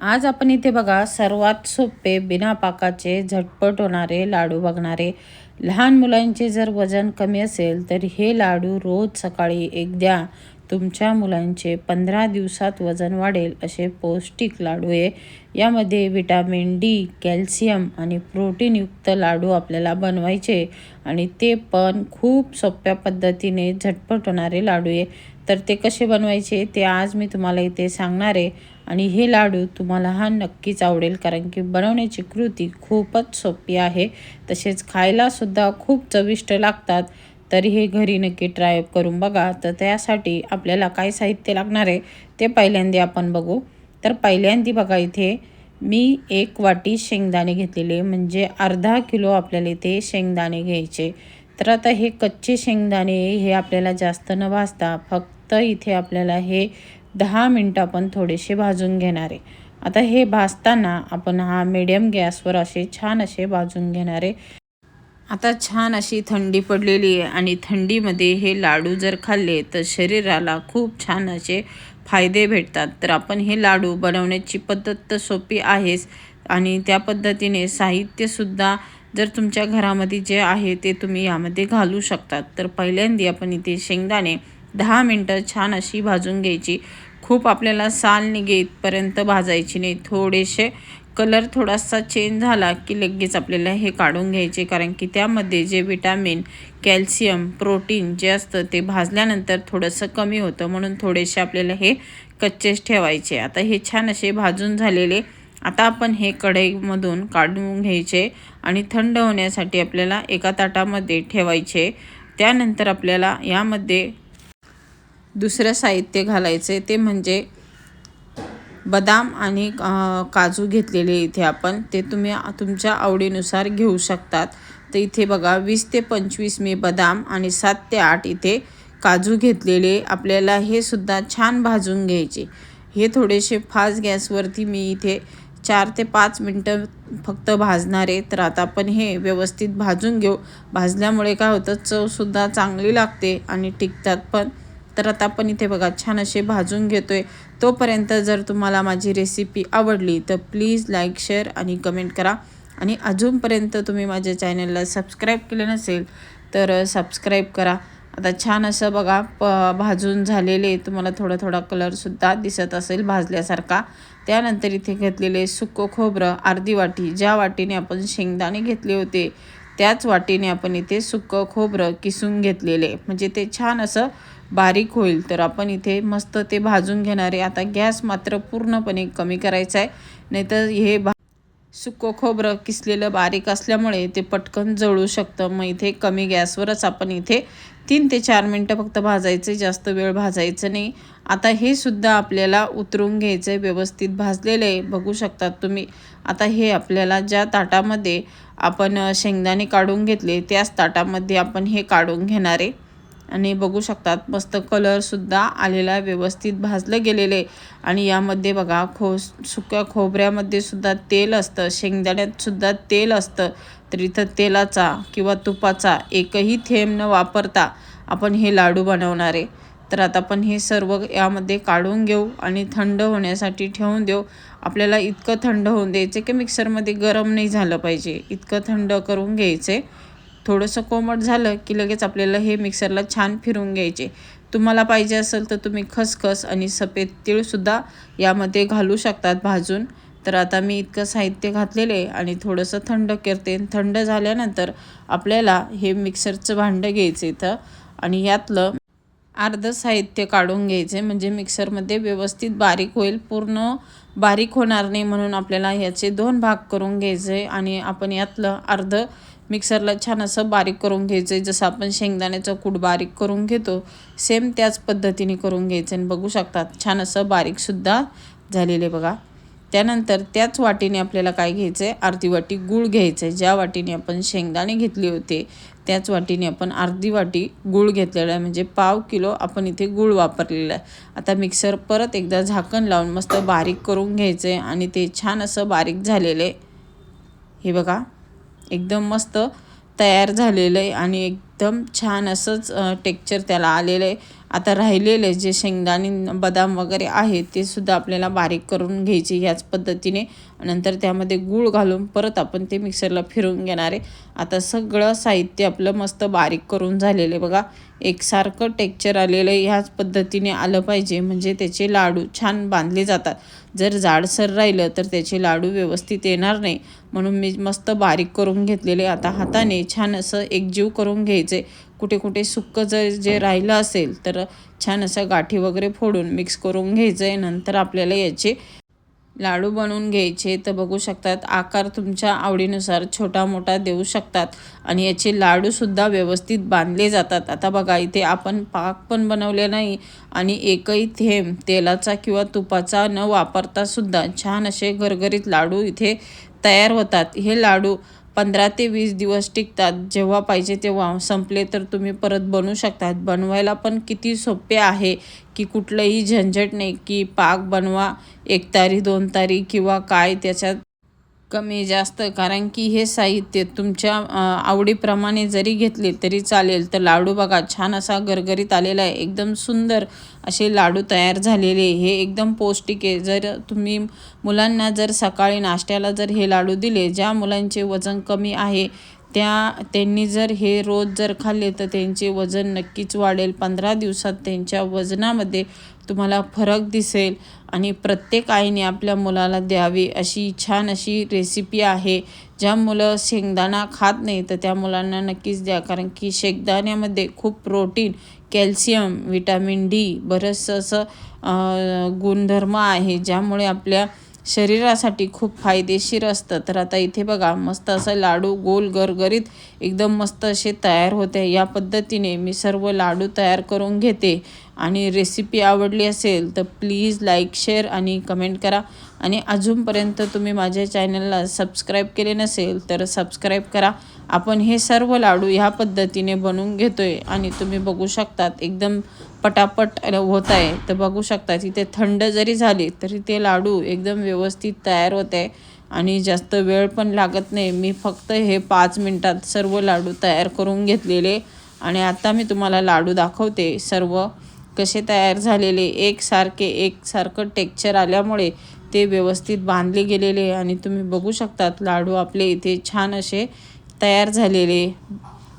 आज आपण इथे बघा सर्वात सोपे बिना पाकाचे झटपट होणारे लाडू बघणारे. लहान मुलांचे जर वजन कमी असेल तर हे लाडू रोज सकाळी एक द्या तुमच्या मुलांचे पंधरा दिवसात वजन वाढेल असे पौष्टिक लाडू आहे. यामध्ये विटॅमिन डी कॅल्शियम आणि प्रोटीनयुक्त लाडू आपल्याला बनवायचे आणि ते पण खूप सोप्या पद्धतीने झटपट होणारे लाडू आहे. तर ते कसे बनवायचे ते आज मी तुम्हाला इथे सांगणार आहे. आणि हे लाडू तुम्हाला हा नक्कीच आवडेल कारण की बनवण्याची कृती खूपच सोपी आहे. तसेच खायलासुद्धा खूप चविष्ट लागतात. तरी हे घरी नक्की ट्राय करून बघा. तर त्यासाठी आपल्याला काय साहित्य लागणार आहे ते पहिल्यांदा आपण बघू. तर पहिल्यांदा बघा इथे मी एक वाटी शेंगदाणे घेतलेले म्हणजे अर्धा किलो आपल्याला इथे शेंगदाणे घ्यायचे. तर आता हे कच्चे शेंगदाणे हे आपल्याला जास्त न भाजता फक्त इथे आपल्याला हे दहा मिनटं आपण थोडेसे भाजून घेणार आहे. आता हे भाजताना आपण हा मिडियम गॅसवर असे छान असे भाजून घेणार आहे. आता छान अशी थंडी पडलेली आहे आणि थंडीमध्ये हे लाडू जर खाल्ले तर शरीराला खूप छान असे फायदे भेटतात. तर आपण हे लाडू बनवण्याची पद्धत तर सोपी आहेच आणि त्या पद्धतीने साहित्यसुद्धा जर तुमच्या घरामध्ये जे आहे ते तुम्ही यामध्ये घालू शकतात. तर पहिल्यांदा आपण इथे शेंगदाणे दहा मिनटं छान अशी भाजून घ्यायची. खूप आपल्याला साल निघेपर्यंत भाजायची नाही. थोडेसे कलर थोडासा चेंज झाला की लगेच आपल्याला हे काढून घ्यायचे. कारण की त्यामध्ये जे विटॅमिन कॅल्शियम प्रोटीन जे असतं ते भाजल्यानंतर थोडंसं कमी होतं. म्हणून थोडेसे आपल्याला हे कच्चेच ठेवायचे. आता हे छान असे भाजून झालेले. आता आपण हे कढईमधून काढून घ्यायचे आणि थंड होण्यासाठी आपल्याला एका ताटामध्ये ठेवायचे. त्यानंतर आपल्याला यामध्ये दुसरं साहित्य घालायचे ते म्हणजे बदाम आणि काजू घेतलेले इथे आपण. ते तुम्ही तुमच्या आवडीनुसार घेऊ शकतात. तर इथे बघा वीस ते पंचवीस मी बदाम आणि सात ते आठ इथे काजू घेतलेले. आपल्याला हे सुद्धा छान भाजून घ्यायचे. हे थोडेसे फास्ट गॅसवरती मी इथे चार ते पाच मिनटं फक्त भाजणार आहे. तर आता आपण हे व्यवस्थित भाजून घेऊ. भाजल्यामुळे काय होतं चवसुद्धा चांगली लागते आणि टिकतात पण. तर आता आपण इथे बघा छान असे भाजून घेतो आहे तोपर्यंत जर तुम्हाला माझी रेसिपी आवडली तर प्लीज लाईक शेअर आणि कमेंट करा. आणि अजूनपर्यंत तुम्ही माझ्या चॅनलला सबस्क्राईब केलं नसेल तर सबस्क्राईब करा. आता छान असं बघा प भाजून झालेले तुम्हाला थोडा थोडा कलरसुद्धा दिसत असेल भाजल्यासारखा. त्यानंतर इथे घेतलेले सुक्क खोबरं अर्धी वाटी ज्या वाटीने आपण शेंगदाणे घेतले होते त्याच वाटीने आपण इथे सुक्क खोबरं किसून घेतलेले. म्हणजे ते छान असं बारीक होईल तर आपण इथे मस्त ते भाजून घेणार आहे. आता गॅस मात्र पूर्णपणे कमी करायचा आहे नाहीतर हे भा सुकं खोबरं किसलेलं बारीक असल्यामुळे ते पटकन जळू शकतं. मग इथे कमी गॅसवरच आपण इथे तीन ते चार मिनटं फक्त भाजायचे जास्त वेळ भाजायचं नाही. आता हे सुद्धा आपल्याला उतरून घ्यायचं आहे व्यवस्थित भाजलेलं आहे. बघू शकतात तुम्ही आता हे आपल्याला ज्या ताटामध्ये आपण शेंगदाणे काढून घेतले त्याच ताटामध्ये आपण हे काढून घेणार आहे. आणि बघू शकतात मस्त कलरसुद्धा आलेला व्यवस्थित भाजलं गेलेले. आणि यामध्ये बघा खो सुक्या खोबऱ्यामध्ये सुद्धा तेल असतं शेंगदाण्यातसुद्धा तेल असतं. तर इथं तेलाचा किंवा तुपाचा एकही थेंब न वापरता आपण हे लाडू बनवणार आहे. तर आता आपण हे सर्व यामध्ये काढून घेऊ आणि थंड होण्यासाठी ठेवून देऊ. आपल्याला इतकं थंड होऊन द्यायचं की मिक्सरमध्ये गरम नाही झालं पाहिजे. इतकं थंड करून घ्यायचे. थोडंसं कोमट झालं की लगेच आपल्याला हे मिक्सरला छान फिरून घ्यायचे. तुम्हाला पाहिजे असेल तर तुम्ही खसखस आणि सफेद तीळसुद्धा यामध्ये घालू शकतात भाजून. तर आता मी इतकं साहित्य घातलेले आणि थोडंसं थंड करते. थंड झाल्यानंतर आपल्याला हे मिक्सरचं भांडं घ्यायचं इथं आणि यातलं अर्धं साहित्य काढून घ्यायचे. म्हणजे मिक्सरमध्ये व्यवस्थित बारीक होईल. पूर्ण बारीक होणार नाही म्हणून आपल्याला ह्याचे दोन भाग करून घ्यायचे आणि आपण यातलं अर्धं मिक्सरला छान असं बारीक करून घ्यायचं आहे जसं आपण शेंगदाण्याचं कूट बारीक करून घेतो सेम त्याच पद्धतीने करून घ्यायचं आणि बघू शकतात छान असं बारीकसुद्धा झालेले बघा. त्यानंतर त्याच वाटीने आपल्याला काय घ्यायचं आहे अर्धी वाटी गूळ घ्यायचं आहे ज्या वाटीने आपण शेंगदाणे घेतले होते त्याच वाटीने आपण अर्धी वाटी गूळ घेतलेला आहे. म्हणजे पाव किलो आपण इथे गूळ वापरलेला आहे. आता मिक्सर परत एकदा झाकण लावून मस्त बारीक करून घ्यायचं आहे आणि ते छान असं बारीक झालेले हे बघा. एकदम मस्त तयार झालेलं आहे आणि एकदम छान असंच टेक्चर त्याला आलेलं आहे आता राहिलेले जे शेंगदाणे बदाम वगैरे आहे ते सुद्धा आपल्याला बारीक करून घ्यायचे ह्याच पद्धतीने. नंतर त्यामध्ये गूळ घालून परत आपण ते मिक्सरला फिरून घेणार आहे. आता सगळं साहित्य आपलं मस्त बारीक करून झालेलं आहे बघा. एकसारखं टेक्चर आलेलं आहे ह्याच पद्धतीने आलं पाहिजे. म्हणजे त्याचे लाडू छान बांधले जातात. जर जाडसर राहिलं तर त्याचे लाडू व्यवस्थित येणार नाही. म्हणून मी मस्त बारीक करून घेतलेले. आता हाताने छान असं एकजीव करून घ्यायचं. कुठे कुठे सुक्क जर जे राहिलं असेल तर छान असं गाठी वगैरे फोडून मिक्स करून घ्यायचं आहे नंतर आपल्याला याचे लाडू बनवून घ्यायचे. तर बघू शकतात आकार तुमच्या आवडीनुसार छोटा मोठा देऊ शकतात आणि याचे लाडूसुद्धा व्यवस्थित बांधले जातात. आता बघा इथे आपण पाक पण बनवले नाही आणि एकही थेंब तेलाचा किंवा तुपाचा न वापरतासुद्धा छान असे घरघरीत लाडू इथे तयार होतात. हे लाडू पंधरा ते वीस दिवस टिकतात. जेव्हा पाहिजे तेव्हा. संपले तर तुम्ही परत बनवू शकतात. बनवायला पण किती सोपे आहे की कुठलंही झंझट नाही की पाक बनवा एक तारी दोन तारी किंवा काय त्याच्यात कमी जास्त कारण की हे साहित्य तुमच्या आवडीप्रमाणे जरी घेतले तरी चालेल. तर लाडू बघा छान असा गरगरीत आलेला आहे. एकदम सुंदर असे लाडू तयार झालेले हे एकदम पौष्टिक आहे. जर तुम्ही मुलांना जर सकाळी नाश्त्याला जर हे लाडू दिले ज्या मुलांचे वजन कमी आहे त्या त्यांनी जर हे रोज जर खाल्ले तर त्यांचे वजन नक्कीच वाढेल. पंधरा दिवसात त्यांच्या वजनामध्ये तुम्हाला फरक दिसेल आणि प्रत्येक आईने आपल्या मुलाला द्यावी अशी छान अशी रेसिपी आहे. ज्या मुलं शेंगदाणा खात नाही तर त्या मुलांना नक्कीच द्या. कारण की शेंगदाण्यामध्ये खूप प्रोटीन कॅल्शियम विटॅमिन डी बरंचसं असं गुणधर्म आहे. ज्यामुळे आपल्या शरीरासाठी खूप फायदेशीर असतं. तर आता इथे बघा मस्त असं लाडू गोल गरगरीत एकदम मस्त असे तयार होते. या पद्धतीने मी सर्व लाडू तयार करून घेते. आणि रेसिपी आवडली असेल तर प्लीज लाईक शेअर आणि कमेंट करा. आणि अजूनपर्यंत तुम्ही माझ्या चॅनलला सबस्क्राईब केले नसेल तर सबस्क्राईब करा. आपण हे सर्व लाडू ह्या पद्धतीने बनवून घेतो आहे आणि तुम्ही बघू शकतात एकदम पटापट होत आहे. तर बघू शकता तिथे थंड जरी झाली तरी ते लाडू एकदम व्यवस्थित तयार होत आहे. आणि जास्त वेळ पण लागत नाही. मी फक्त हे पाच मिनटात सर्व लाडू तयार करून घेतलेले. आणि आता मी तुम्हाला लाडू दाखवते सर्व. कसे तयार झालेले एकसारखे एकसारखं टेक्चर आल्यामुळे ते व्यवस्थित बांधले गेलेले आणि तुम्ही बघू शकतात लाडू आपले इथे छान असे तयार झालेले.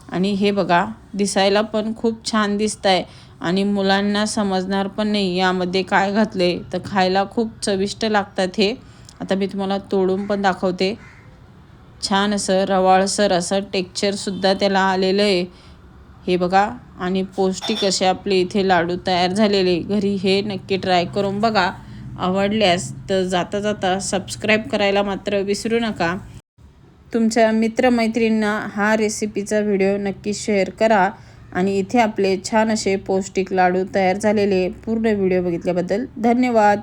आणि हे बघा दिसायला पण खूप छान दिसत आहे आणि मुलांना समजणार पण नाही यामध्ये काय घातले. तर खायला खूप चविष्ट लागतात हे. आता मी तुम्हाला तोडून पण दाखवते. छान असं रवाळसर असं टेक्चरसुद्धा त्याला आलेलं आहे. हे बघा आणि पौष्टिक असे आपले इथे लाडू तयार झालेले. घरी हे नक्की ट्राय करून बघा. आवडल्यास तर जाता जाता सबस्क्राईब करायला मात्र विसरू नका. तुमच्या मित्रमैत्रींना हा रेसिपीचा व्हिडिओ नक्की शेअर करा. आणि इथे आपले छान असे पौष्टिक लाडू तयार झालेले. पूर्ण व्हिडिओ बघितल्याबद्दल धन्यवाद.